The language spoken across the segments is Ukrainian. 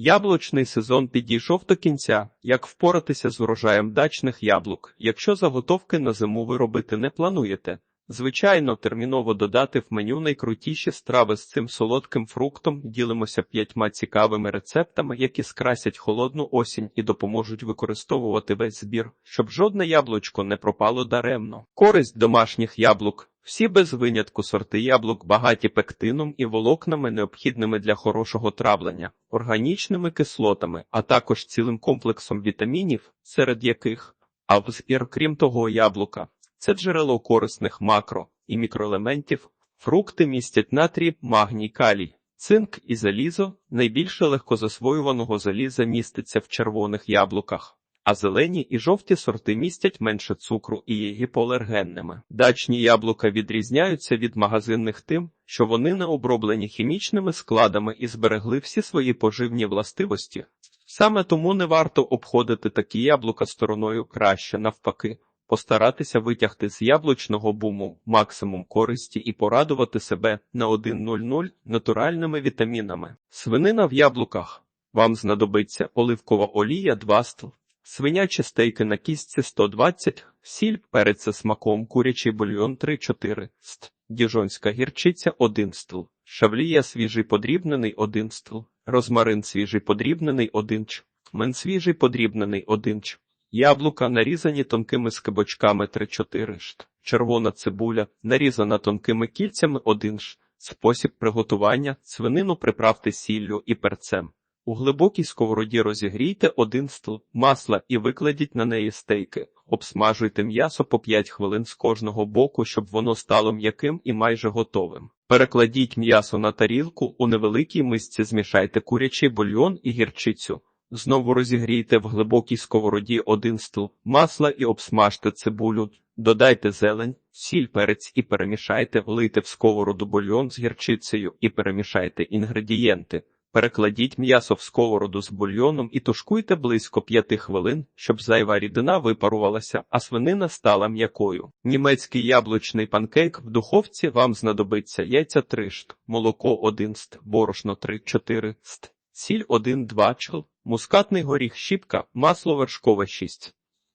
Яблучний сезон підійшов до кінця. Як впоратися з урожаєм дачних яблук, якщо заготовки на зиму ви робити не плануєте? Звичайно, терміново додати в меню найкрутіші страви з цим солодким фруктом. Ділимося п'ятьма цікавими рецептами, які скрасять холодну осінь і допоможуть використовувати весь збір, щоб жодне яблучко не пропало даремно. Користь домашніх яблук. Всі без винятку сорти яблук багаті пектином і волокнами, необхідними для хорошого травлення, органічними кислотами, а також цілим комплексом вітамінів, серед яких а в крім того, яблука. Це джерело корисних макро і мікроелементів. Фрукти містять натрій, магній, калій, цинк і залізо. Найбільше легкозасвоюваного заліза міститься в червоних яблуках, а зелені і жовті сорти містять менше цукру і є гіпоалергенними. Дачні яблука відрізняються від магазинних тим, що вони не оброблені хімічними складами і зберегли всі свої поживні властивості. Саме тому не варто обходити такі яблука стороною краще навпаки постаратися витягти з яблучного буму максимум користі і порадувати себе на 1.00 натуральними вітамінами. Свинина в яблуках. Вам знадобиться оливкова олія 2 стл, свинячі стейки на кістці 120, сіль, перець смаком, курячий бульйон 3-4 ст, діжонська гірчиця 1 стл, шавлія свіжий подрібнений 1 стл, розмарин свіжий подрібнений 1 ч, мен свіжий подрібнений 1 ч, Яблука нарізані тонкими скибочками 3-4 шт. Червона цибуля нарізана тонкими кільцями 1 шт. Спосіб приготування свинину приправте сіллю і перцем. У глибокій сковороді розігрійте один стл масла і викладіть на неї стейки. Обсмажуйте м'ясо по 5 хвилин з кожного боку, щоб воно стало м'яким і майже готовим. Перекладіть м'ясо на тарілку, у невеликій мисці змішайте курячий бульйон і гірчицю. Знову розігрійте в глибокій сковороді один стл масла і обсмажте цибулю, додайте зелень, сіль, перець і перемішайте, влийте в сковороду бульйон з гірчицею і перемішайте інгредієнти. Перекладіть м'ясо в сковороду з бульйоном і тушкуйте близько 5 хвилин, щоб зайва рідина випарувалася, а свинина стала м'якою. Німецький яблучний панкейк в духовці вам знадобиться яйця 3 шт, молоко 1 ст, борошно 3-4 ст, сіль 1-2 чл, мускатний горіх щіпка, масло вершкове 6,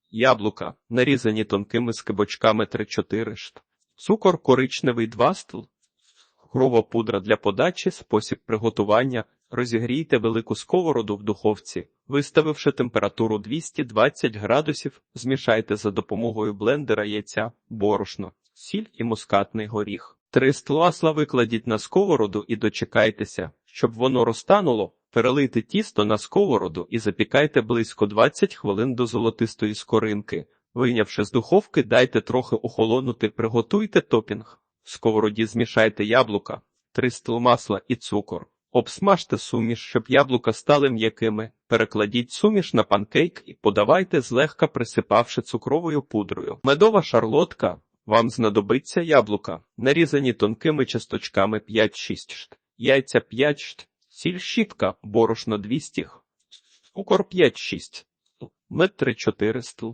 яблука, нарізані тонкими скибочками 3-4 шт, цукор коричневий 2 стл, крова пудра для подачі, спосіб приготування, розігрійте велику сковороду в духовці, виставивши температуру 220 градусів, змішайте за допомогою блендера яйця, борошно, сіль і мускатний горіх. Три масла викладіть на сковороду і дочекайтеся, щоб воно розтануло. Перелийте тісто на сковороду і запікайте близько 20 хвилин до золотистої скоринки. Вийнявши з духовки, дайте трохи охолонути, приготуйте топінг. В сковороді змішайте яблука, 3 стл масла і цукор. Обсмажте суміш, щоб яблука стали м'якими. Перекладіть суміш на панкейк і подавайте, злегка присипавши цукровою пудрою. Медова шарлотка. Вам знадобиться яблука, нарізані тонкими часточками 5-6 шт, яйця 5 шт, Сіль щіпка, борошно 200, цукор 5-6, мед 3-4 стл,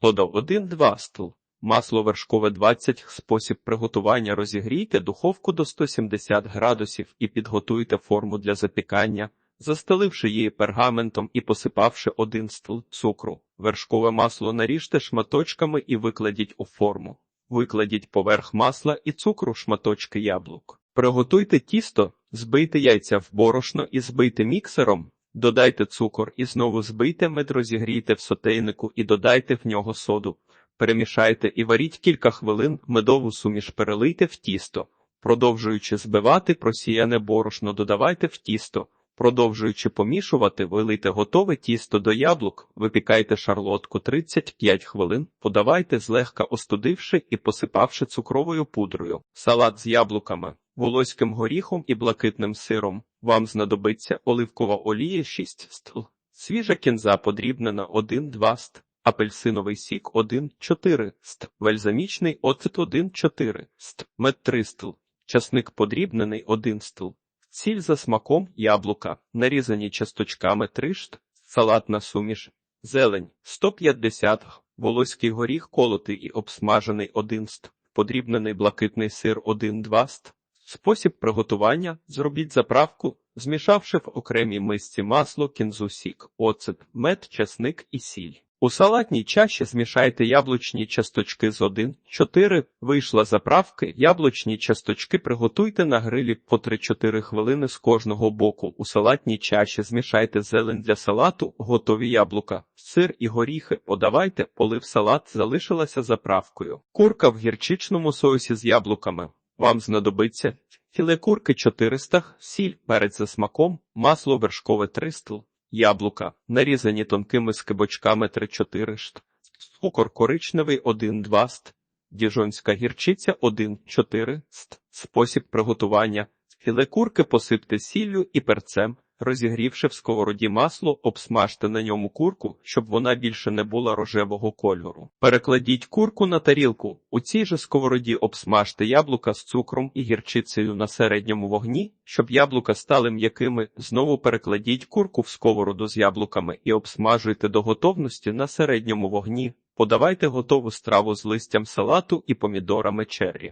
вода 1-2 стл, масло вершкове 20, спосіб приготування розігрійте духовку до 170 градусів і підготуйте форму для запікання, застеливши її пергаментом і посипавши 1 стл цукру. Вершкове масло наріжте шматочками і викладіть у форму. Викладіть поверх масла і цукру шматочки яблук. Приготуйте тісто, збийте яйця в борошно і збийте міксером, додайте цукор і знову збийте мед, розігрійте в сотейнику і додайте в нього соду. Перемішайте і варіть кілька хвилин, медову суміш перелийте в тісто. Продовжуючи збивати просіяне борошно, додавайте в тісто. Продовжуючи помішувати, вилийте готове тісто до яблук, випікайте шарлотку 35 хвилин, подавайте злегка остудивши і посипавши цукровою пудрою. Салат з яблуками, волоським горіхом і блакитним сиром. Вам знадобиться оливкова олія 6 стл, свіжа кінза подрібнена 1-2 ст, апельсиновий сік 1-4 ст, вельзамічний оцет 1-4 ст, мед 3 стл, часник подрібнений 1 стл. Сіль за смаком, яблука, нарізані часточками 3 шт, салатна суміш, зелень 150 волоський горіх колотий і обсмажений 1 ст, подрібнений блакитний сир 1-2 ст, Спосіб приготування зробіть заправку, змішавши в окремій мисці масло, кінзу сік, оцет, мед, чесник і сіль. У салатній чаші змішайте яблучні часточки з 1-4. Вийшла заправки. Яблучні часточки приготуйте на грилі по 3-4 хвилини з кожного боку. У салатній чаші змішайте зелень для салату, готові яблука, сир і горіхи. Подавайте, полив салат залишилася заправкою. Курка в гірчичному соусі з яблуками. Вам знадобиться філе курки 400, сіль, перець за смаком, масло вершкове 300, яблука, нарізані тонкими скибочками 3-4 шт, цукор коричневий 1-2 ст, діжонська гірчиця 1-4 ст. Спосіб приготування. Філе курки посипте сіллю і перцем, розігрівши в сковороді масло, обсмажте на ньому курку, щоб вона більше не була рожевого кольору. Перекладіть курку на тарілку. У цій же сковороді обсмажте яблука з цукром і гірчицею на середньому вогні, щоб яблука стали м'якими. Знову перекладіть курку в сковороду з яблуками і обсмажуйте до готовності на середньому вогні. Подавайте готову страву з листям салату і помідорами черрі.